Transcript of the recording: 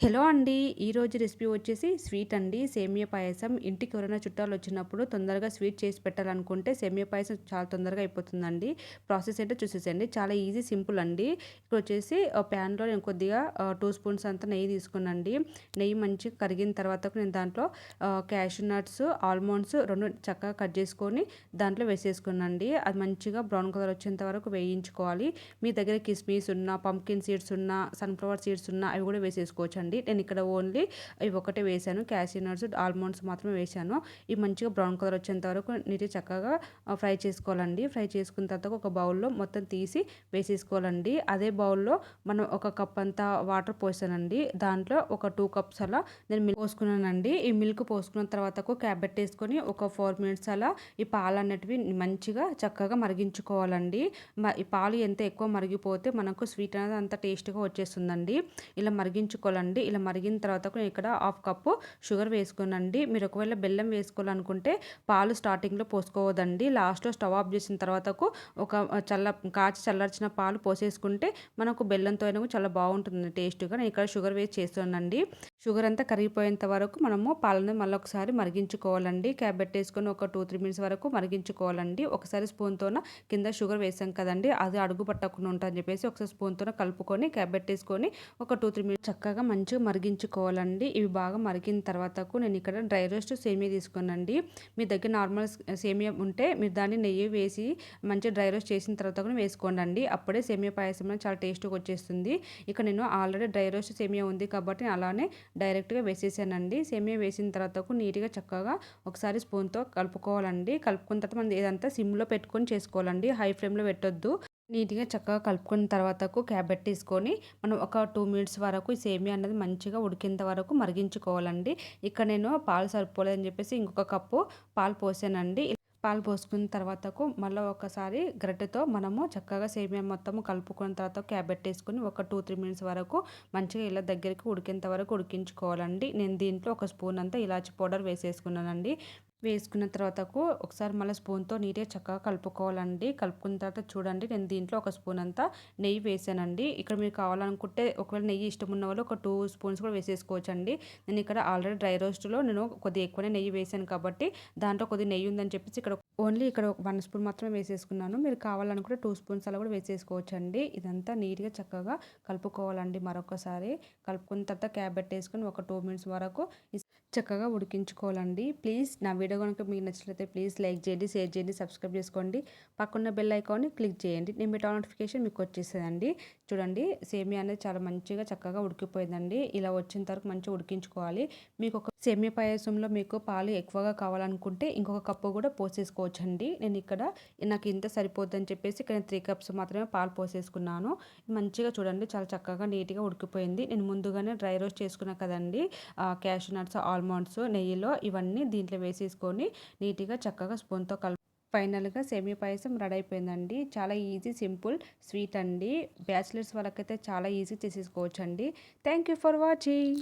Hello అండి. ఈరోజు recipe వచ్చేసి స్వీట్ అండి. సేమియా పాయసం. ఇంటికి ఎవరైనా చుట్టాలు వచ్చినప్పుడు తొందరగా స్వీట్ చేసి పెట్టాలనుకుంటే సేమియా పాయసం చాలా తొందరగా అయిపోతుందండి. ప్రాసెస్ ఏంటో చూసేసండి చాలా ఈజీ సింపుల్ అండి. ఇక్కడ వచ్చేసి ప్యాన్లో నేను కొద్దిగా టూ స్పూన్స్ అంతా నెయ్యి తీసుకున్నాండి నెయ్యి మంచిగా కరిగిన తర్వాత నేను దాంట్లో క్యాషూ నట్స్ ఆల్మండ్స్ రెండు చక్కగా కట్ చేసుకొని దాంట్లో వేసేసుకున్నాండి అది మంచిగా బ్రౌన్ కలర్ వచ్చేంత వరకు వేయించుకోవాలి. మీ దగ్గర కిస్మిస్ ఉన్న పంకిన్ సీడ్స్ ఉన్న సన్ఫ్లవర్ సీడ్స్ ఉన్న అవి కూడా వేసేసుకోవచ్చు అండి. నేను ఇక్కడ ఓన్లీ ఇవి ఒకటే వేసాను క్యాషీ నట్స్ ఆల్మండ్స్ మాత్రమే వేసాను ఇవి మంచిగా బ్రౌన్ కలర్ వచ్చేంత వరకు నీటి చక్కగా ఫ్రై చేసుకోవాలండి. ఫ్రై చేసుకున్న తర్వాత ఒక బౌల్లో మొత్తం తీసి వేసేసుకోవాలండి. అదే బౌల్లో మనం ఒక కప్ అంతా వాటర్ పోసానండి. దాంట్లో ఒక టూ కప్స్ అలా నేను మిల్క్ పోసుకున్నానండి. ఈ మిల్క్ పోసుకున్న తర్వాత క్యాబ్ పెట్టేసుకొని ఒక ఫోర్ మినిట్స్ అలా ఈ పాలు అనేటివి మంచిగా చక్కగా మరిగించుకోవాలండి. ఈ పాలు ఎంత ఎక్కువ మరిగిపోతే మనకు స్వీట్ అనేది అంత టేస్ట్గా వచ్చేస్తుందండి. ఇలా మరిగించుకోవాలండి. వేసుకోండి. ఇలా మరిగిన తర్వాత నేను ఇక్కడ హాఫ్ కప్పు షుగర్ వేసుకోనండి. మీరు ఒకవేళ బెల్లం వేసుకోవాలనుకుంటే పాలు స్టార్టింగ్లో పోసుకోవద్దండి. లాస్ట్లో స్టవ్ ఆఫ్ చేసిన తర్వాతకు ఒక చల్ల కాచి చల్లార్చిన పాలు పోసేసుకుంటే మనకు బెల్లంతో అయినా చాలా బాగుంటుంది టేస్ట్గా. నేను ఇక్కడ షుగర్ వేసి చేస్తున్నానండి. షుగర్ అంతా కరిగిపోయేంత వరకు మనము పాలను మళ్ళీ ఒకసారి మరిగించుకోవాలండి. క్యాబ్ పెట్టేసుకొని ఒక టూ త్రీ మినిట్స్ వరకు మరిగించుకోవాలండి. ఒకసారి స్పూన్తోన కింద షుగర్ వేసాం కదండి అది అడుగు పట్టకుండా ఉంటుందని చెప్పేసి ఒకసారి స్పూన్తోన కలుపుకొని క్యాబ్ పెట్టేసుకొని ఒక టూ త్రీ మినిట్స్ చక్కగా మంచిగా మరిగించుకోవాలండి. ఇవి బాగా మరిగిన తర్వాతకు నేను ఇక్కడ డ్రై రోస్ట్ సేమియా తీసుకున్నాండి మీ దగ్గర నార్మల్ సేమియా ఉంటే మీరు దాన్ని నెయ్యి వేసి మంచిగా డ్రై రోస్ట్ చేసిన తర్వాత కూడా వేసుకోండి అప్పుడే సేమియా పాయసం చాలా టేస్ట్గా వచ్చేస్తుంది. ఇక నేను ఆల్రెడీ డ్రై రోస్ట్ సేమియా ఉంది కాబట్టి అలానే డైరెక్ట్గా వేసేసానండి. సేమియా వేసిన తర్వాత నీట్గా చక్కగా ఒకసారి స్పూన్తో కలుపుకోవాలండి. కలుపుకున్న తర్వాత మనం ఏదంతా సిమ్లో పెట్టుకొని చేసుకోవాలండి. హై ఫ్లేమ్లో పెట్టొద్దు. నీట్గా చక్కగా కలుపుకున్న తర్వాతకు క్యాబ్ పెట్టేసుకొని మనం ఒక టూ మినిట్స్ వరకు ఈ సేమియా అనేది మంచిగా ఉడికేంత వరకు మరిగించుకోవాలండి. ఇక్కడ నేను పాలు సరిపోలేదని చెప్పేసి ఇంకొక కప్పు పాలు పోసానండి. పాలు పోసుకున్న తర్వాతకు మళ్ళీ ఒకసారి గరిటెతో మనము చక్కగా సేమియా మొత్తము కలుపుకున్న తర్వాత క్యాబెట్ పెట్టేసుకుని ఒక టూ త్రీ మినిట్స్ వరకు మంచిగా ఇలా దగ్గరికి ఉడికేంత వరకు ఉడికించుకోవాలండి. నేను దీంట్లో ఒక స్పూన్ అంతా ఇలాచి పౌడర్ వేసేసుకున్నానండి. వేసుకున్న తర్వాతకు ఒకసారి మళ్ళీ స్పూన్తో నీట్గా చక్కగా కలుపుకోవాలండి. కలుపుకున్న తర్వాత చూడండి నేను దీంట్లో ఒక స్పూన్ అంతా నెయ్యి వేసానండి. ఇక్కడ మీరు కావాలనుకుంటే ఒకవేళ నెయ్యి ఇష్టం ఉన్న వాళ్ళు ఒక టూ స్పూన్స్ కూడా వేసేసుకోవచ్చు అండి నేను ఇక్కడ ఆల్రెడీ డ్రై రోస్ట్లో నేను కొద్దిగా ఎక్కువనే నెయ్యి వేసాను కాబట్టి దాంట్లో కొద్దిగా నెయ్యి ఉందని చెప్పేసి ఇక్కడ ఓన్లీ ఇక్కడ వన్ స్పూన్ మాత్రమే వేసేసుకున్నాను. మీరు కావాలనుకుంటే టూ స్పూన్స్ అలా కూడా వేసేసుకోవచ్చు అండి ఇదంతా నీట్గా చక్కగా కలుపుకోవాలండి మరొకసారి. కలుపుకున్న తర్వాత క్యాబ్ పెట్టేసుకొని ఒక టూ మినిట్స్ వరకు చక్కగా ఉడికించుకోవాలండి. ప్లీజ్ నా వీడియో కనుక మీకు నచ్చినట్లయితే ప్లీజ్ లైక్ చేయండి షేర్ చేయండి సబ్స్క్రైబ్ చేసుకోండి. పక్కన బెల్ ఐకాన్ని క్లిక్ చేయండి. నేను మీ నోటిఫికేషన్ మీకు వచ్చేసేదండి చూడండి సేమియా అనేది చాలా మంచిగా చక్కగా ఉడికిపోయిందండి. ఇలా వచ్చిన తర్వాత మంచిగా ఉడికించుకోవాలి. మీకు ఒక సేమియా పాయసంలో మీకు పాలు ఎక్కువగా కావాలనుకుంటే ఇంకొక కప్పు కూడా పోసేసుకోవచ్చండి. నేను ఇక్కడ నాకు ఇంత సరిపోద్దని చెప్పేసి ఇక్కడ త్రీ కప్స్ మాత్రమే పాలు పోసేసుకున్నాను. మంచిగా చూడండి చాలా చక్కగా నీట్గా ఉడికిపోయింది. నేను ముందుగానే డ్రై రోస్ట్ చేసుకున్నా కదండి. క్యాష్ నట్స్ ఆల్మండ్స్ నెయ్యిలో ఇవన్నీ దీంట్లో వేసేసుకొని నీట్గా చక్కగా స్పూన్తో కలుపు ఫైనల్గా సెమీ పాయసం రెడీ అయిపోయిందండి. చాలా ఈజీ సింపుల్ స్వీట్ అండి. బ్యాచిలర్స్ వాళ్ళకైతే చాలా ఈజీ చేసేసుకోవచ్చు అండి థ్యాంక్ యూ ఫర్ వాచింగ్.